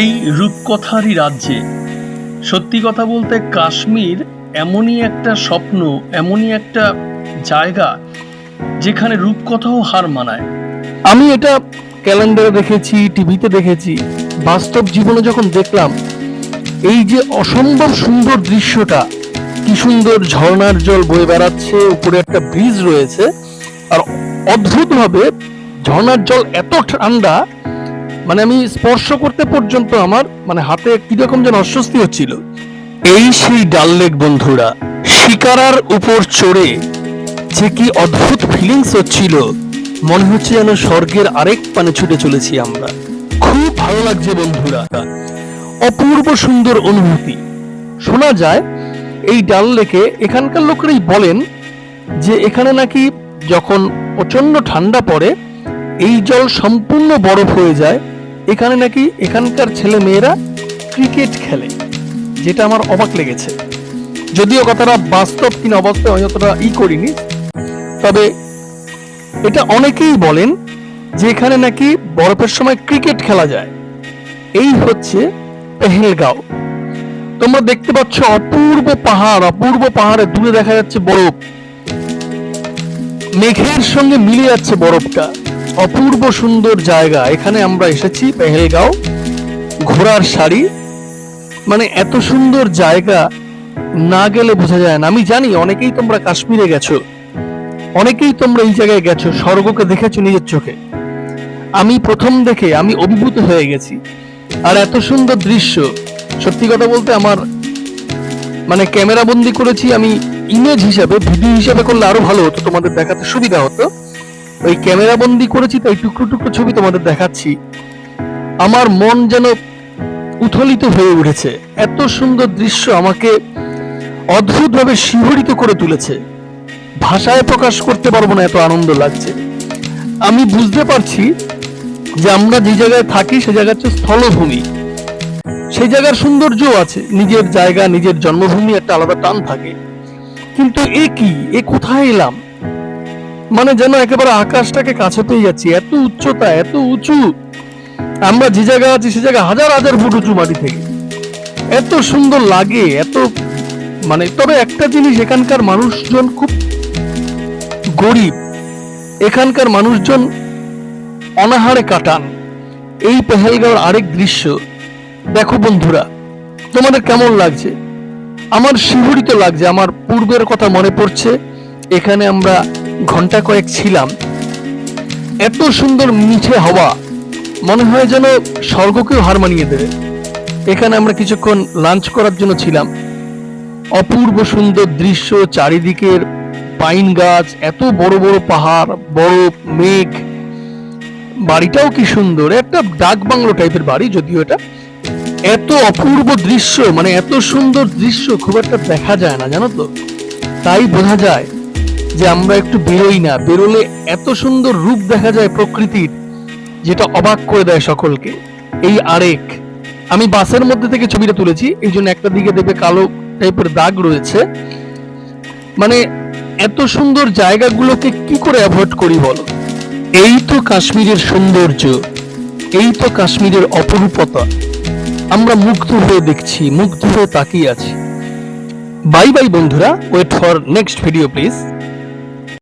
সেই রূপকথারই রাজ্যে। সত্যি কথা বলতে কাশ্মীর এমনই একটা স্বপ্ন, এমনই একটা জায়গা যেখানে রূপকথাও হার মানায়। আমি এটা ক্যালেন্ডারে দেখেছি, টিভিতে দেখেছি, বাস্তব জীবনে যখন দেখলাম, এই যে অসম্ভব সুন্দর দৃশ্যটা, কি সুন্দর ঝর্ণার জল বয়ে বেড়াচ্ছে, উপরে একটা ব্রিজ রয়েছে, আর অদ্ভুতভাবে ঝর্ণার জল এত ঠান্ডা মানে আমি স্পর্শ করতে পর্যন্ত আমার মানে হাতে কীরকম যেন অস্বস্তি হচ্ছিল। এই সেই ডাল লেক বন্ধুরা, শিকারার উপর চড়ে যে কি অদ্ভুত ফিলিংস হচ্ছিল, মনে হচ্ছে যেন স্বর্গের আরেক পানে ছুটে চলেছি আমরা। খুব ভালো লাগছে বন্ধুরা। অপূর্ব সুন্দর অনুভূতি। শোনা যায়, এই ডাল লেকে এখানকার লোকেরাই বলেন যে এখানে নাকি যখন প্রচণ্ড ঠান্ডা পড়ে, এই জল সম্পূর্ণ বরফ হয়ে যায় এখানে নাকি এখানকার ছেলে মেয়েরা ক্রিকেট খেলে, যেটা আমার অবাক লেগেছে। যদিও কথাটা বাস্তব কিনা অবাস্তব আমি অতটা ই করিনি, তবে এটা অনেকেই বলেন যে এখানে নাকি বরফের সময় ক্রিকেট খেলা যায়। এই হচ্ছে পেহেলগাঁও। তোমরা দেখতে পাচ্ছ অপূর্ব পাহাড়, অপূর্ব পাহাড়ে দূরে দেখা যাচ্ছে বরফ। মেঘের সঙ্গে মিলে যাচ্ছে বরফটা। অপূর্ব সুন্দর জায়গা। এখানে আমরা এসেছি পেহেলগাঁও ঘোড়ার শাড়ি। মানে এত সুন্দর জায়গা, না গেলে বোঝা যায় না। আমি জানি অনেকেই তোমরা কাশ্মীরে গেছো। অনেকেই তোমরা এই জায়গায় গেছো, স্বর্গকে দেখেছ নিজের চোখে। আমি প্রথম দেখে আমি অভিভূত হয়ে গেছি। আর এত সুন্দর দৃশ্য, সত্যি কথা বলতে আমার মানে ক্যামেরা বন্দি করেছি আমি ইমেজ হিসাবে ভিডিও হিসাবে করলে আরও ভালো হতো, তোমাদের দেখাতে সুবিধা হতো। ওই ক্যামেরা বন্দি করেছি তাই টুকরো টুকরো ছবি তোমাদের দেখাচ্ছি। আমার মন যেন উথলিত হয়ে উঠেছে। এত সুন্দর দৃশ্য আমাকে অদ্ভুতভাবে শিহরিত করে তুলেছে। ভাষায় প্রকাশ করতে পারব না, এত আনন্দ লাগছে। আমি বুঝতে পারছি যে আমরা যে জায়গায় থাকি, সে জায়গা হচ্ছে স্থলভূমি। সেই জায়গার সৌন্দর্য আছে, নিজের জায়গা, নিজের জন্মভূমি, একটা আলাদা টান থাকে। কিন্তু এ কি? এ কোথায় এলাম? মানে যেন একেবারে আকাশটাকে কাছে পেয়ে যাচ্ছি। এত উচ্চতা, এত উঁচু। আমরা যে জায়গায় আছি, সে জায়গা হাজার হাজার ফুট উঁচু মাটি থেকে। এত সুন্দর লাগে, এত মানে তবে একটা জিনিস, এখানকার মানুষজন খুব গরিব। এখানকার মানুষজন অনাহারে কাটান। এই পেহেলগাঁওর আরেক দৃশ্য। দেখো বন্ধুরা, তোমাদের কেমন লাগছে? আমার শিহরিত লাগছে, আমার পূর্বের কথা মনে পড়ছে। এখানে আমরা ঘণ্টা কয়েক ছিলাম, এত সুন্দর মিঠে হাওয়া, মনে হয় যেন স্বর্গকেও হার মানিয়ে দেবে। এখানে আমরা কিছুক্ষণ লাঞ্চ করার জন্য ছিলাম। অপূর্ব সুন্দর দৃশ্য, চারিদিকের পাইন গাছ, এত বড় বড় পাহাড়, বরফ, মেঘ। বাড়িটাও কি সুন্দর, একটা ডাক বাংলো টাইপের বাড়ি যদিও এটা। এত অপূর্ব দৃশ্য মানে এত সুন্দর দৃশ্য, খুব একটা দেখা যায় না, জানো তো? তাই বোঝা যায় যে আমরা একটু বেরোই না। বেরোলে এত সুন্দর রূপ দেখা যায় প্রকৃতির, যেটা অবাক করে দেয় সকলকে। এই আরেক, আমি বাসের মধ্যে থেকে ছবিটা তুলেছি, এই জন্য একটা দিকে দেখবে কালো টাইপের দাগ রয়েছে। মানে এত সুন্দর জায়গাগুলোকে কি করে অ্যাভয়েড করি বলো? এই তো কাশ্মীরের সৌন্দর্য, এই তো কাশ্মীরের অপরূপতা। আমরা মুগ্ধ হয়ে দেখছি, মুগ্ধ হয়ে তাকিয়ে আছি। বাই বাই বন্ধুরা wait for next video please